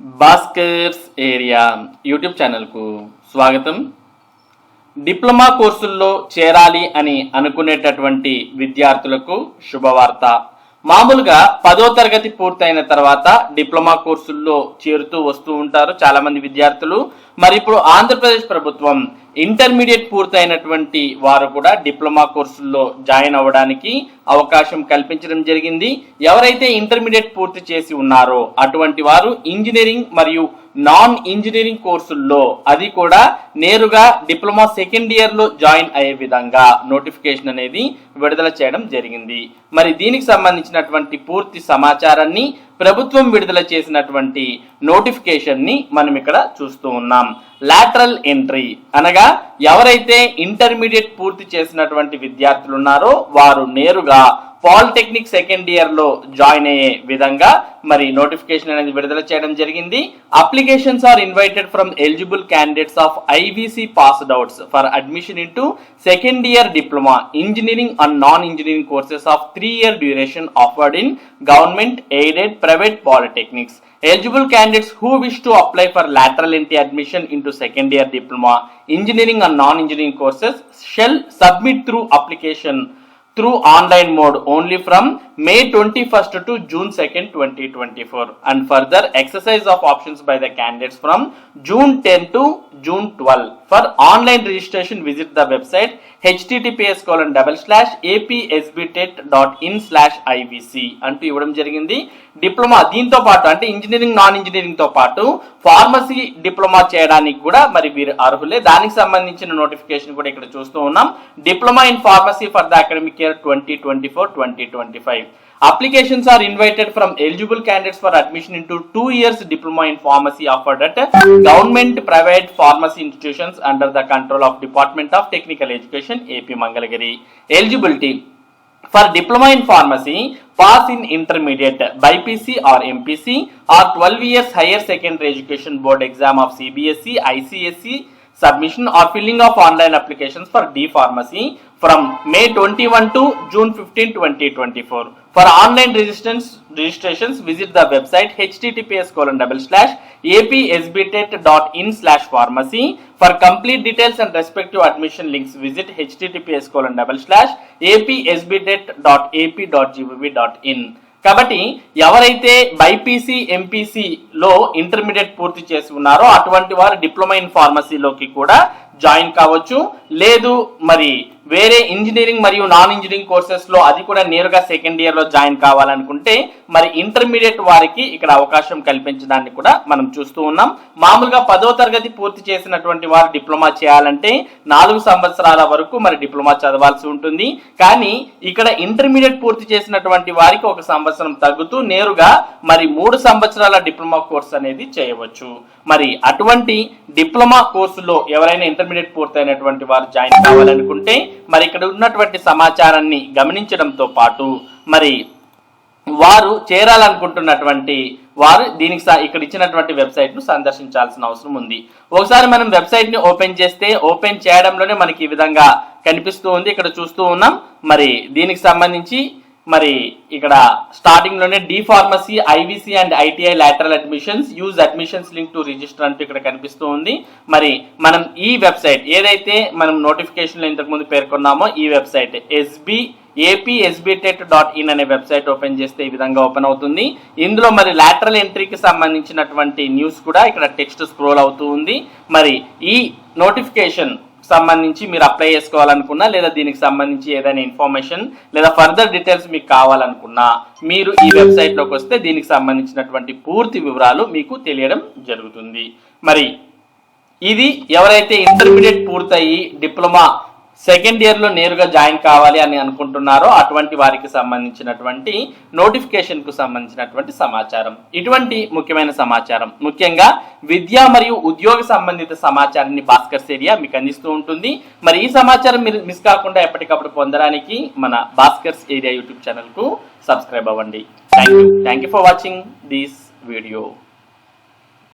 Bhaskar's area YouTube ఛానల్కు స్వాగతం. Diploma కోర్సుల్లో చేరాలి అని అనుకునేటటువంటి విద్యార్థులకు శుభవార్త. మామూలుగా పదో తరగతి పూర్తయిన తర్వాత డిప్లొమా కోర్సుల్లో చేరుతూ వస్తూ ఉంటారు చాలా మంది విద్యార్థులు. మరి ఇప్పుడు ఆంధ్రప్రదేశ్ ప్రభుత్వం ఇంటర్మీడియట్ పూర్తయినటువంటి వారు కూడా డిప్లొమా కోర్సుల్లో జాయిన్ అవ్వడానికి అవకాశం కల్పించడం జరిగింది. ఎవరైతే ఇంటర్మీడియట్ పూర్తి చేసి ఉన్నారో అటువంటి వారు ఇంజనీరింగ్ మరియు నాన్ ఇంజనీరింగ్ కోర్సుల్లో అది కూడా నేరుగా డిప్లొమా సెకండ్ ఇయర్లో జాయిన్ అయ్యే విధంగా నోటిఫికేషన్ అనేది విడుదల చేయడం జరిగింది. మరి దీనికి సంబంధించినటువంటి పూర్తి సమాచారాన్ని ప్రభుత్వం విడుదల చేసినటువంటి నోటిఫికేషన్ని మనం ఇక్కడ చూస్తూ ఉన్నాం. లాటరల్ ఎంట్రీ అనగా ఎవరైతే ఇంటర్మీడియట్ పూర్తి చేసినటువంటి విద్యార్థులు ఉన్నారో వారు నేరుగా పాలిటెక్నిక్ సెకండ్ ఇయర్లో జాయిన్ అయ్యే విధంగా మరి నోటిఫికేషన్ అనేది విడుదల చేయడం జరిగింది. Applications are invited from eligible candidates of IVC passed outs for admission in second year diploma engineering and non engineering courses of three year duration offered in government aided private polytechnics eligible candidates who wish to apply for lateral entry admission into second year diploma engineering and non-engineering courses shall submit through application. Through online mode only from May 21st to June 2nd 2024 and further exercise of options by the candidates from June 10 to June 12 for online registration visit the website https colon double slash apsbtet.in slash ivc అంటూ ఇవ్వడం జరిగింది. Diploma దీంతో పాటు అంటే engineering non ఇంజనీరింగ్తో పాటు pharmacy diploma చేయడానికి కూడా మరి వీరు అర్హులే. దానికి సంబంధించిన నోటిఫికేషన్ కూడా ఇక్కడ చూస్తూ ఉన్నాం. Diploma in pharmacy for the academic year twenty twenty four twenty twenty five Applications are invited from eligible candidates for admission into two years diploma in pharmacy offered at government private pharmacy institutions under the control of Department of Technical Education, AP Mangalagiri. Eligibility for diploma in pharmacy, pass in intermediate, BPC or MPC or 12 years higher secondary education board exam of CBSE, ICSE, submission or filling of online applications for D pharmacy from May twenty one to June fifteen twenty twenty four for online రిజిస్టెన్స్ registrations visit the website HTTPS colon double slash APSBTET dot in slash pharmacy for complete details and respective admission links visit HTTPS colon double slash APSBTET dot AP dot GBB dot in కాబట్టి ఎవరైతే BiPC ఎంపీసీలో intermediate పూర్తి చేసి ఉన్నారో అటువంటి వారు diploma in ఫార్మసీలోకి కూడా join కావచ్చు లేదు మరి వేరే ఇంజనీరింగ్ మరియు నాన్ ఇంజనీరింగ్ కోర్సెస్లో అది కూడా నేరుగా సెకండ్ ఇయర్లో జాయిన్ కావాలనుకుంటే మరి ఇంటర్మీడియట్ వారికి ఇక్కడ అవకాశం కల్పించడాన్ని కూడా మనం చూస్తూ ఉన్నాం. మామూలుగా పదో తరగతి పూర్తి చేసినటువంటి వారు డిప్లొమా చేయాలంటే నాలుగు సంవత్సరాల వరకు మరి డిప్లొమా చదవాల్సి ఉంటుంది. కానీ ఇక్కడ ఇంటర్మీడియట్ పూర్తి చేసినటువంటి వారికి ఒక సంవత్సరం తగ్గుతూ నేరుగా మరి మూడు సంవత్సరాల డిప్లొమా కోర్స్ అనేది చేయవచ్చు. మరి అటువంటి డిప్లొమా కోర్సులో ఎవరైనా ఇంటర్మీడియట్ పూర్తయినటువంటి వారు జాయిన్ కావాలనుకుంటే మరి ఇక్కడ ఉన్నటువంటి సమాచారాన్ని గమనించడంతో పాటు మరి వారు చేరాలనుకుంటున్నటువంటి వారు దీనికి స- ఇక్కడ ఇచ్చినటువంటి వెబ్సైట్ను సందర్శించాల్సిన అవసరం ఉంది. ఒకసారి మనం వెబ్సైట్ని ఓపెన్ చేస్తే ఓపెన్ చేయడంలోనే మనకి ఈ విధంగా కనిపిస్తూ ఉంది. ఇక్కడ చూస్తూ ఉన్నాం. మరి దీనికి సంబంధించి మరి ఇక్కడ స్టార్టింగ్లోనే D pharmacy IVC and ITI lateral admissions use admissions link to register అంటూ ఇక్కడ కనిపిస్తూ ఉంది. మరి మనం ఈ వెబ్సైట్ ఏదైతే మనం నోటిఫికేషన్ ఇంతకుముందు పేర్కొన్నామో ఈ website SB APSBTET dot in అనే వెబ్సైట్ ఓపెన్ చేస్తే ఈ విధంగా ఓపెన్ అవుతుంది. ఇందులో మరి లాటరల్ ఎంట్రీకి సంబంధించినటువంటి న్యూస్ కూడా ఇక్కడ టెక్స్ట్ స్క్రోల్ అవుతూ ఉంది. మరి ఈ నోటిఫికేషన్ సంబంధించి మీరు అప్లై చేసుకోవాలనుకున్నా లేదా దీనికి సంబంధించి ఏదైనా ఇన్ఫర్మేషన్ లేదా ఫర్దర్ డీటెయిల్స్ మీకు కావాలనుకున్నా మీరు ఈ వెబ్సైట్లోకి వస్తే దీనికి సంబంధించినటువంటి పూర్తి వివరాలు మీకు తెలియడం జరుగుతుంది. మరి ఇది ఎవరైతే ఇంటర్మీడియట్ పూర్తయి డిప్లొమా సెకండ్ ఇయర్లో నేరుగా జాయిన్ కావాలి అని అనుకుంటున్నారో అటువంటి వారికి సంబంధించినటువంటి నోటిఫికేషన్కు సంబంధించినటువంటి సమాచారం. ఇటువంటి ముఖ్యమైన సమాచారం. ముఖ్యంగా విద్య మరియు ఉద్యోగ సంబంధిత సమాచారాన్ని భాస్కర్స్ ఏరియా మీకు అందిస్తూ ఉంటుంది. మరి ఈ సమాచారం మీరు మిస్ కాకుండా ఎప్పటికప్పుడు పొందడానికి మన భాస్కర్స్ ఏరియా యూట్యూబ్ ఛానల్కు సబ్స్క్రైబ్ అవ్వండి. Thank you thank you for watching this video